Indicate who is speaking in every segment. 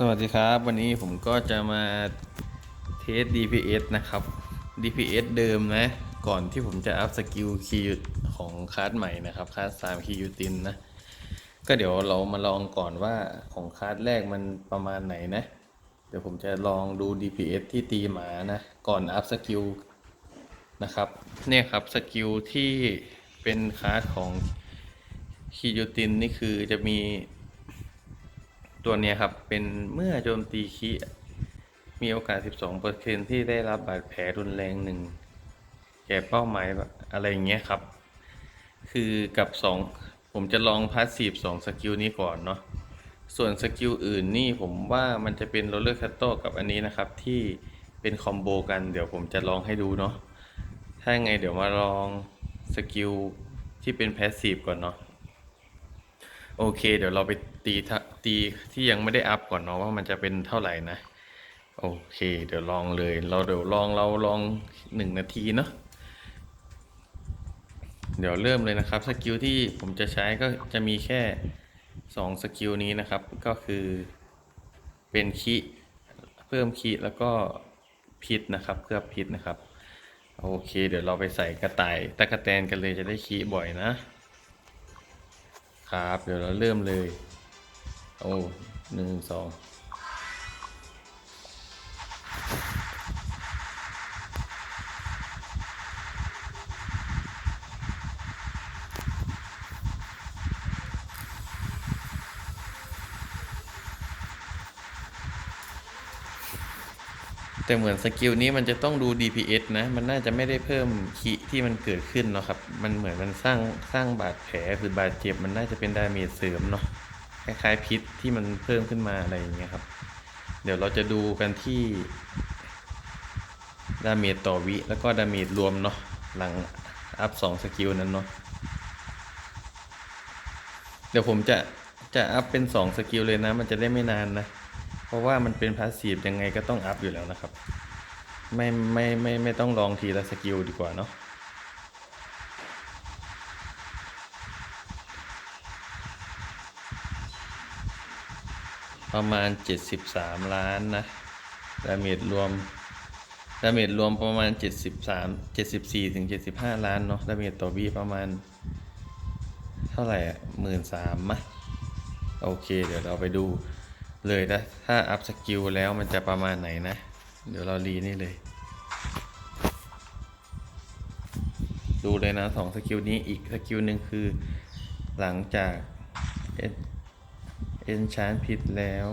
Speaker 1: สวัสดีครับ วันนี้ผมก็จะมาเทส DPS นะครับ DPS เดิมนะ ก่อนที่ผมจะอัพสกิลคีย์ของคลาสใหม่นะครับคลาส3คีย์ยูตินนะ ก็เดี๋ยวเรามาลองก่อนว่าของคลาสแรกมันประมาณไหนนะ เดี๋ยวผมจะลองดู DPS ที่ตีหมานะ ก่อนอัพสกิลนะครับ เนี่ยครับสกิลที่เป็นคลาสของคียูตินนี่คือจะมี ตัวเนี้ยครับ เป็นเมื่อโจมตีคีมีโอกาส 12%ที่ได้รับบาดแผลรุนแรงหนึ่งแก่เป้าหมายอะไรอย่างเงี้ยครับ คือกับ 2 ผมจะลองพาสซีฟ2สกิลนี้ก่อนเนาะส่วนสกิลอื่นนี่ผมว่ามันจะเป็นโรลเลอร์คัตโต้กับอันนี้นะครับ ที่เป็นคอมโบกันเดี๋ยวผมจะลองให้ดูเนาะถ้าไงเดี๋ยวมาลองสกิลที่เป็นแพสซีฟก่อนเนาะ โอเค เดี๋ยวเราไปตีทะตีที่ยังไม่ได้อัพก่อนเนาะว่ามันจะเป็นเท่าไหร่นะ โอเค เดี๋ยวลองเลย เราเดี๋ยวลองเราลองหนึ่งนาทีเนาะเดี๋ยวเริ่มเลยนะครับสกิลที่ผมจะใช้ก็จะมีแค่สองสกิลนี้นะครับ ก็คือเป็นคีเพิ่มคีแล้วก็พิษนะครับเคลือบพิษนะครับ โอเค เดี๋ยวเราไปใส่กระต่ายตะกะแตนกันเลยจะได้คีบ่อยนะ ครับ เดี๋ยวเราเริ่มเลย โอ้หนึ่งสอง แต่เหมือนสกิลนี้มันจะต้องดู DPS นะ มันน่าจะไม่ได้เพิ่มขีที่มันเกิดขึ้นเนาะครับ มันเหมือนมันสร้างสร้างบาดแผลหรือบาดเจ็บ มันน่าจะเป็นดาเมจเสริมเนาะ คล้ายๆพิษที่มันเพิ่มขึ้นมาอะไรอย่างเงี้ยครับ เดี๋ยวเราจะดูกันที่ดาเมจต่อวิ แล้วก็ดาเมจรวมเนาะ หลังอัพสองสกิลนั้นเนาะ เดี๋ยวผมจะจะอัพเป็นสองสกิลเลยนะ มันจะได้ไม่นานนะ ราะว่ามันเป็นพาสซีฟยังไงก็ต้องอัพอยู่แล้วนะครับ ไม่ไม่ไม่ไม่ต้องลองทีละสกิลดีกว่าเนาะประมาณ 73 ล้านนะดาเมจรวมดาเมจรวมประมาณ 73 74ถึง75 ล้านเนาะดาเมจต่อวีประมาณ เท่าไหร่อะหมื่นสามมะโอเค เดี๋ยวเราไปดู เลยนะ ถ้าอัพสกิลแล้วมันจะประมาณไหนนะ เดี๋ยวเรารีนี่เลย ดูเลยนะสองสกิลนี้อีกสกิลหนึ่งคือ หลังจากเอนชานพิษแล้ว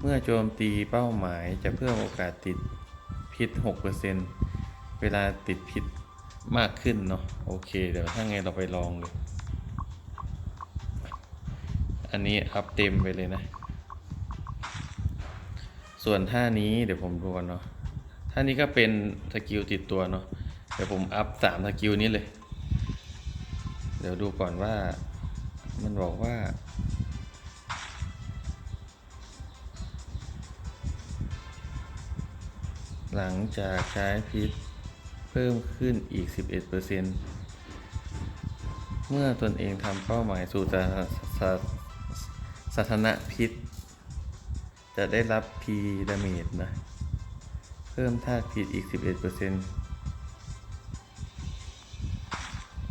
Speaker 1: เมื่อโจมตีเป้าหมายจะเพิ่มโอกาสติดพิษ 6%เวลาติดพิษมากขึ้นเนาะโอเค เดี๋ยวถ้าไงเราไปลองเลย อันนี้อัพเต็มไปเลยนะ ส่วนท่านี้เดี๋ยวผมดูก่อนเนาะท่านี้ก็เป็นสกิลติดตัวเนาะเดี๋ยวผมอัพสามสกิลนี้เลย เดี๋ยวดูก่อนว่ามันบอกว่า หลังจากใช้พิษเพิ่มขึ้นอีก 11%เมื่อตนเองทำเป้าหมายสู่สาสาสาธารณพิษ จะได้รับ P damage นะ เพิ่มธาตุพิษอีก 11%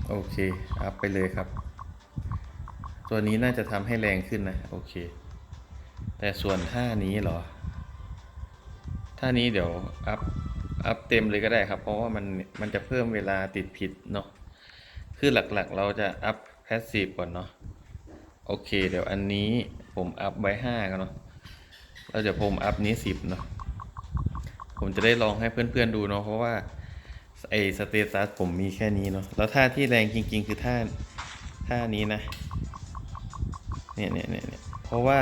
Speaker 1: โอเค อัพไปเลยครับ ตัวนี้น่าจะทำให้แรงขึ้นนะ โอเค แต่ส่วนท่านี้เหรอ ท่านี้เดี๋ยวอัพ อัพเต็มเลยก็ได้ครับ เพราะว่ามัน มันจะเพิ่มเวลาติดผิดเนาะ คือหลักๆ เราจะอัพแพสซีฟก่อนเนาะ โอเค เดี๋ยวอันนี้ผมอัพไว้ห้ากันเนาะ แล้วเดี๋ยวผมอัพนี้สิบเนาะผมจะได้ลองให้เพื่อนๆดูเนาะเพราะว่าไอสเตตัสผมมีแค่นี้เนาะแล้วท่าที่แรงจริง ๆ คือท่าท่านี้นะเนี่ยเนี่ยเนี่ยเนี่ยเพราะว่า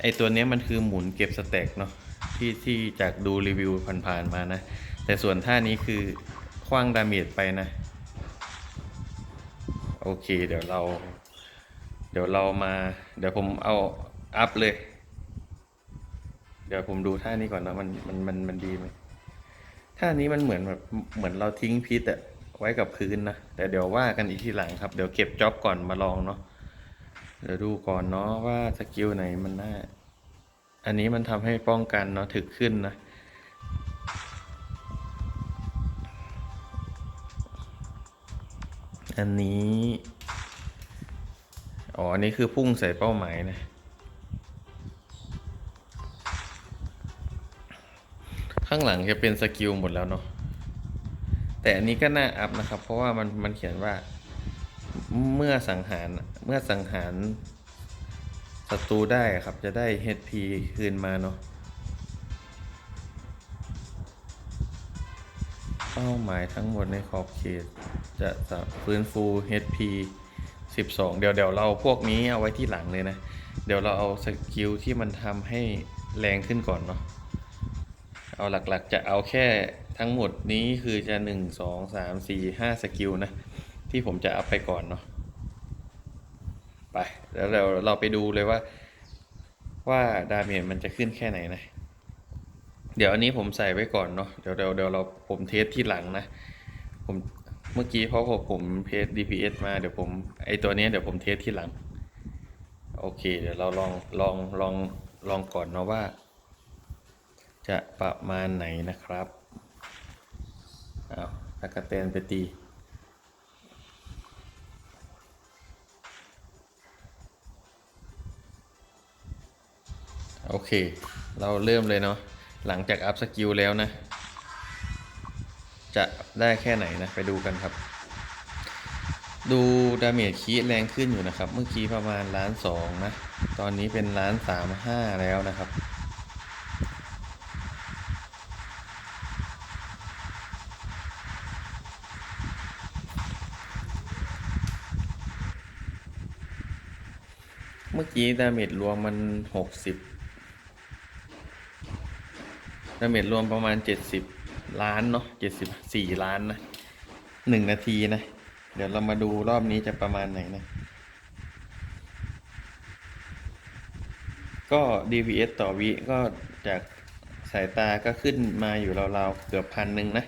Speaker 1: ไอตัวเนี้ยมันคือหมุนเก็บสแต็กเนาะที่ที่จากดูรีวิวผ่านๆมานะ แต่ส่วนท่านี้คือคว้างดาเมจไปนะ โอเค เดี๋ยวเรา เดี๋ยวเรามา เดี๋ยวผมเอาอัพเลย เดี๋ยวผมดูท่านี้ก่อนนะมันมันมันมันดีไหมท่านี้มันเหมือนแบบเหมือนเราทิ้งพิษอะไว้กับพื้นนะแต่เดี๋ยวว่ากันอีกทีหลังครับ เดี๋ยวเก็บจ็อบก่อนมาลองเนาะเดี๋ยวดูก่อนเนาะว่าสกิลไหนมันน่าอันนี้มันทำให้ป้องกันเนาะถึกขึ้นนะอันนี้ อ๋อ อันนี้คือพุ่งใส่เป้าหมายนะ ข้างหลังจะเป็นสกิลหมดแล้วเนาะแต่อันนี้ก็น่าอัพนะครับ เพราะว่ามันมันเขียนว่าเมื่อสังหารเมื่อสังหารศัตรูได้ครับ จะได้ HP คืนมาเนาะเป้าหมายทั้งหมดในขอบเขต จะจะฟื้นฟู HP 12 เดี๋ยวเดี๋ยวเราพวกนี้เอาไว้ที่หลังเลยนะ เดี๋ยวเราเอาสกิลที่มันทำให้แรงขึ้นก่อนเนาะ เอาหลักๆ จะเอาแค่ทั้งหมดนี้คือจะ1 2 3 4 5สสอามสี่ห้าสกิลนะ ที่ผมจะอัพไปก่อนเนาะไป แล้วเราเราไปดูเลยว่า ว่าดาเมจมันจะขึ้นแค่ไหนนะ เดี๋ยวอันนี้ผมใส่ไว้ก่อนเนาะเดี๋ยวเดี๋ยวเดี๋ยวเราผมเทสที่หลังนะ ผมเมื่อกี้เพราะผมผมเทส DPS มาเดี๋ยวผมไอตัวเนี้ยเดี๋ยวผมเทสที่หลัง โอเค เดี๋ยวเราลองลองลองลองก่อนเนาะว่า จะประมาณไหนนะครับอ้าวตะกะแตนไปตีโอเค เราเริ่มเลยเนาะ หลังจากอัพสกิลแล้วนะ จะได้แค่ไหนนะ ไปดูกันครับ ดูดาเมจคีแรงขึ้นอยู่นะครับ เมื่อกี้ประมาณล้านสองนะ ตอนนี้เป็นล้านสามห้าแล้วนะครับ กี้ดาเมจรวมมันหกสิบดาเมจรวมประมาณเจ็ดสิบล้านเนาะเจ็ดสิบสี่ล้านนะหนึ่งนาทีนะ เดี๋ยวเรามาดูรอบนี้จะประมาณไหนนะ ก็ DPS ต่อวิก็จากสายตาก็ขึ้นมาอยู่ราวๆเกือบพันหนึ่งนะ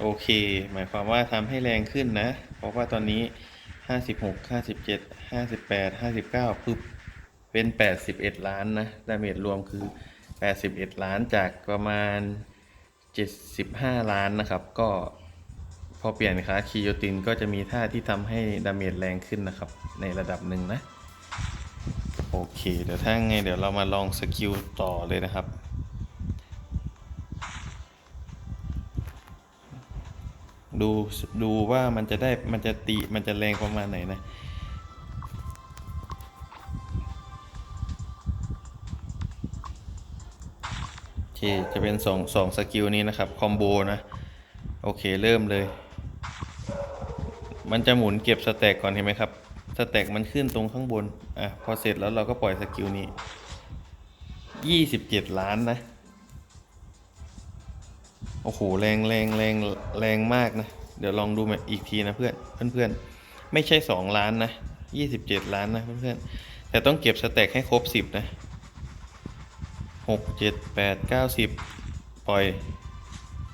Speaker 1: โอเค หมายความว่าทำให้แรงขึ้นนะ เพราะว่าตอนนี้ 56 57 58 59ปึ๊บเป็น 81 ล้านนะดาเมจรวมคือ 81 ล้านจากประมาณ 75 ล้านนะครับ ก็พอเปลี่ยนคลาสคิโยตินก็จะมีท่าที่ทำให้ดาเมจแรงขึ้นนะครับ ในระดับหนึ่งนะ โอเค เดี๋ยวถ้าไงเดี๋ยวเรามาลองสกิลต่อเลยนะครับ ดูดูว่ามันจะได้มันจะตีมันจะแรงประมาณไหนนะโอเคจะเป็นสองสองสกิลนี้นะครับคอมโบนะโอเคเริ่มเลย มันจะหมุนเก็บสแต็กก่อนเห็นไหมครับสแต็กมันขึ้นตรงข้างบนอะพอเสร็จแล้วเราก็ปล่อยสกิลนี้ยี่สิบเจ็ดล้านนะ อ้โหแรงแรงแรงแรงมากนะ เดี๋ยวลองดูมาอีกทีนะเพื่อนเพื่อนๆไม่ใช่สองล้านนะยี่สิบเจ็ดล้านนะเพื่อนๆแต่ต้องเก็บสแต็กให้ครบสิบนะหกเจ็ดแปดเก้าสิบปล่อย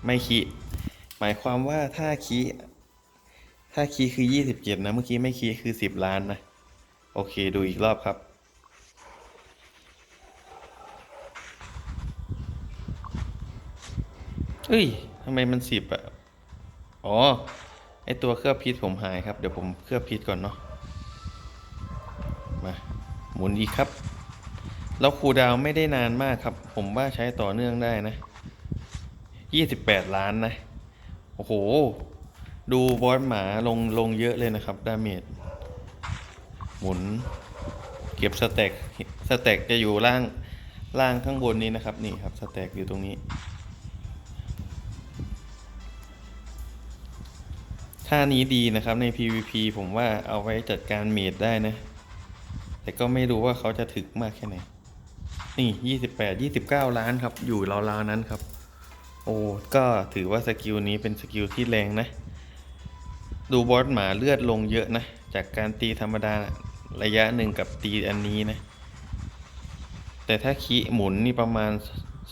Speaker 1: ไม่คีหมายความว่าถ้าคีถ้าคีคือยี่สิบเจ็ดนะ เมื่อกี้ไม่คีคือสิบล้านนะ โอเคดูอีกรอบครับ เอ้ยทำไมมันสิบอะอ๋อ ไอตัวเคลือบพิษผมหายครับ เดี๋ยวผมเคลือบพิษก่อนเนาะ มา หมุนอีกครับ แล้วคูดาวไม่ได้นานมากครับ ผมว่าใช้ต่อเนื่องได้นะยี่สิบแปดล้านนะ โอ้โห ดูบอสหมาลงลงเยอะเลยนะครับดาเมจ หมุน เก็บสแต็ก สแต็กจะอยู่ล่างล่างข้างบนนี้นะครับ นี่ครับ สแต็กอยู่ตรงนี้ ท่านี้ดีนะครับใน PVP ผมว่าเอาไว้จัดการเมดได้นะ แต่ก็ไม่รู้ว่าเขาจะถึกมากแค่ไหน นี่ยี่สิบแปดยี่สิบเก้าล้านครับ อยู่ราวๆนั้นครับ โอ้ก็ถือว่าสกิลนี้เป็นสกิลที่แรงนะ ดูบอสหมาเลือดลงเยอะนะ จากการตีธรรมดาระยะหนึ่งกับตีอันนี้นะ แต่ถ้าคีหมุนนี่ประมาณ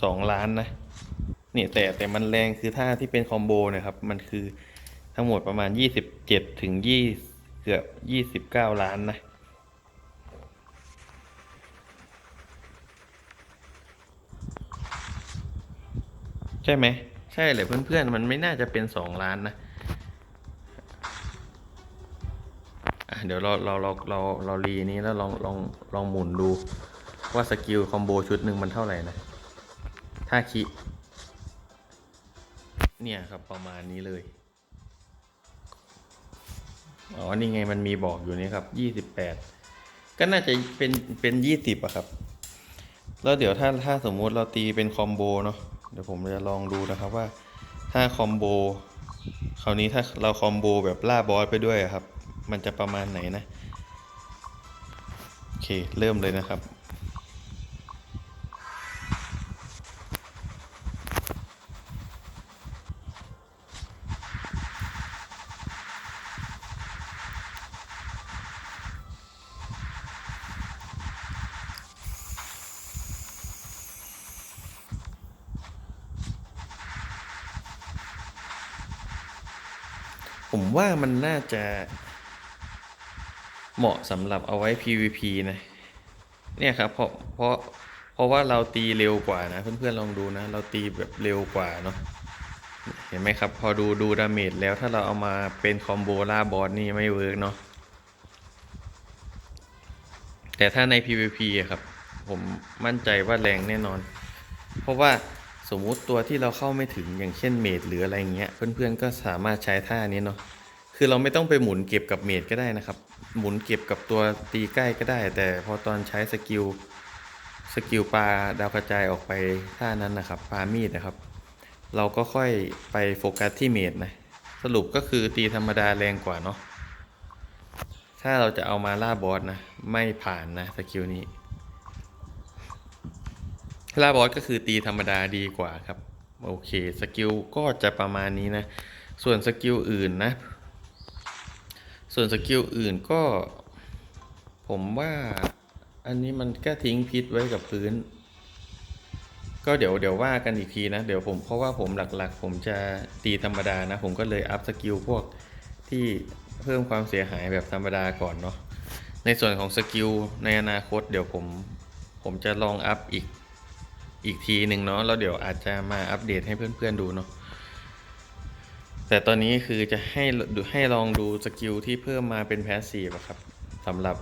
Speaker 1: สองล้านนะเนี่ยแต่แต่มันแรงคือท่าที่เป็นคอมโบนะครับ มันคือ ทั้งหมดประมาณ27ถึง20เกือบ29ล้านนะ ใช่ไหม ใช่เลยเพื่อนๆ มันไม่น่าจะเป็น2ล้านนะอะเดี๋ยวเราเราเราเราเรารีนี้แล้วลองลองลองหมุนดูว่าสกิลคอมโบชุดหนึ่งมันเท่าไหร่นะ ถ้าคิ เนี่ยครับประมาณนี้เลย อ๋อ นี่ไงมันมีบอกอยู่นี่ครับยี่สิบแปดก็น่าจะเป็นเป็นยี่สิบอะครับ แล้วเดี๋ยวถ้าถ้าสมมุติเราตีเป็นคอมโบเนาะ เดี๋ยวผมจะลองดูนะครับว่าถ้าคอมโบคราวนี้ถ้าเราคอมโบแบบล่าบอสไปด้วยอะครับ มันจะประมาณไหนนะ โอเค เริ่มเลยนะครับ ผมว่ามันน่าจะเหมาะสำหรับเอาไว้ PVP นะ เนี่ยครับ เพราะเพราะเพราะว่าเราตีเร็วกว่านะ เพื่อนๆลองดูนะ เราตีแบบเร็วกว่าเนาะเห็นไหมครับ พอดูดูดาเมจแล้วถ้าเราเอามาเป็นคอมโบล่าบอสนี่ไม่เวิร์กเนาะแต่ถ้าใน PVP อะครับ ผมมั่นใจว่าแรงแน่นอน เพราะว่า สมมุติตัวที่เราเข้าไม่ถึงอย่างเช่นเมดหรืออะไรเงี้ย เพื่อนๆก็สามารถใช้ท่านี้เนาะคือเราไม่ต้องไปหมุนเก็บกับเมดก็ได้นะครับ หมุนเก็บกับตัวตีใกล้ก็ได้ แต่พอตอนใช้สกิลสกิลปลาดาวกระจายออกไปท่านั้นนะครับปลามีดนะครับ เราก็ค่อยไปโฟกัสที่เมดนะสรุปก็คือตีธรรมดาแรงกว่าเนาะถ้าเราจะเอามาล่าบอสนะ ไม่ผ่านนะสกิลนี้ ล่าบอสก็คือตีธรรมดาดีกว่าครับ โอเคสกิลก็จะประมาณนี้นะ ส่วนสกิลอื่นนะ ส่วนสกิลอื่นก็ ผมว่าอันนี้มันก็ทิ้งพิษไว้กับพื้น ก็เดี๋ยวเดี๋ยวว่ากันอีกทีนะ เดี๋ยวผมเพราะว่าผมหลักๆ ผมจะตีธรรมดานะ ผมก็เลยอัพสกิลพวกที่เพิ่มความเสียหายแบบธรรมดาก่อนเนาะในส่วนของสกิลในอนาคต เดี๋ยวผมผมจะลองอัพอีก อีกทีหนึ่งเนาะแล้วเดี๋ยวอาจจะมาอัปเดตให้เพื่อนๆดูเนาะแต่ตอนนี้คือจะให้ดูให้ลองดูสกิลที่เพิ่มมาเป็นแพสซีฟอะครับสำหรับ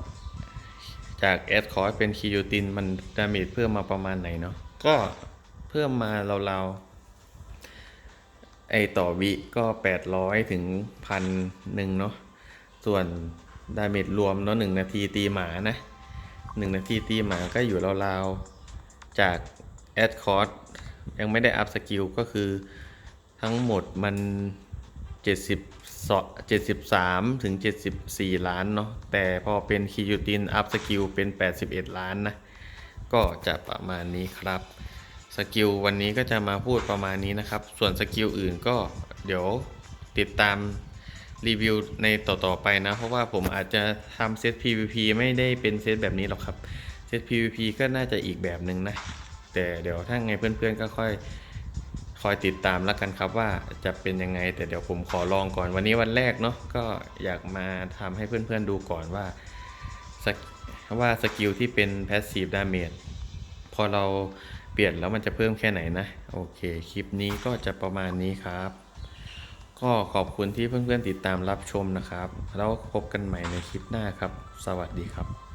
Speaker 1: จากแอดคอร์สเป็นคิวตินมันดาเมจเพิ่มมาประมาณไหนเนาะก็เพิ่มมาราวๆไอต่อวิก็ 800 ถึงพันหนึ่งเนาะส่วนดาเมจรวมเนาะหนึ่งนาทีตีหมานะหนึ่งนาทีตีหมาก็อยู่ราวๆจาก แอดคอร์สยังไม่ได้อัพสกิลก็คือทั้งหมดมัน 70 73 ถึง 74 ล้านเนาะแต่พอเป็นคิวตินอัพสกิลเป็น 81 ล้านนะ ก็จะประมาณนี้ครับสกิลวันนี้ก็จะมาพูดประมาณนี้นะครับ ส่วนสกิลอื่นก็เดี๋ยวติดตามรีวิวในต่อๆไปนะ เพราะว่าผมอาจจะทำเซต PVP ไม่ได้เป็นเซตแบบนี้หรอกครับ เซต PVP ก็น่าจะอีกแบบหนึ่งนะ แต่เดี๋ยวถ้าไงเพื่อนๆก็ค่อยคอยติดตามแล้วกันครับว่าจะเป็นยังไง แต่เดี๋ยวผมขอลองก่อนวันนี้วันแรกเนาะก็อยากมาทำให้เพื่อนๆดูก่อนว่าสกว่าสกิลที่เป็น Passive Damage พอเราเปลี่ยนแล้วมันจะเพิ่มแค่ไหนนะโอเคคลิปนี้ก็จะประมาณนี้ครับ ก็ขอบคุณที่เพื่อนๆติดตามรับชมนะครับ แล้วพบกันใหม่ในคลิปหน้าครับ สวัสดีครับ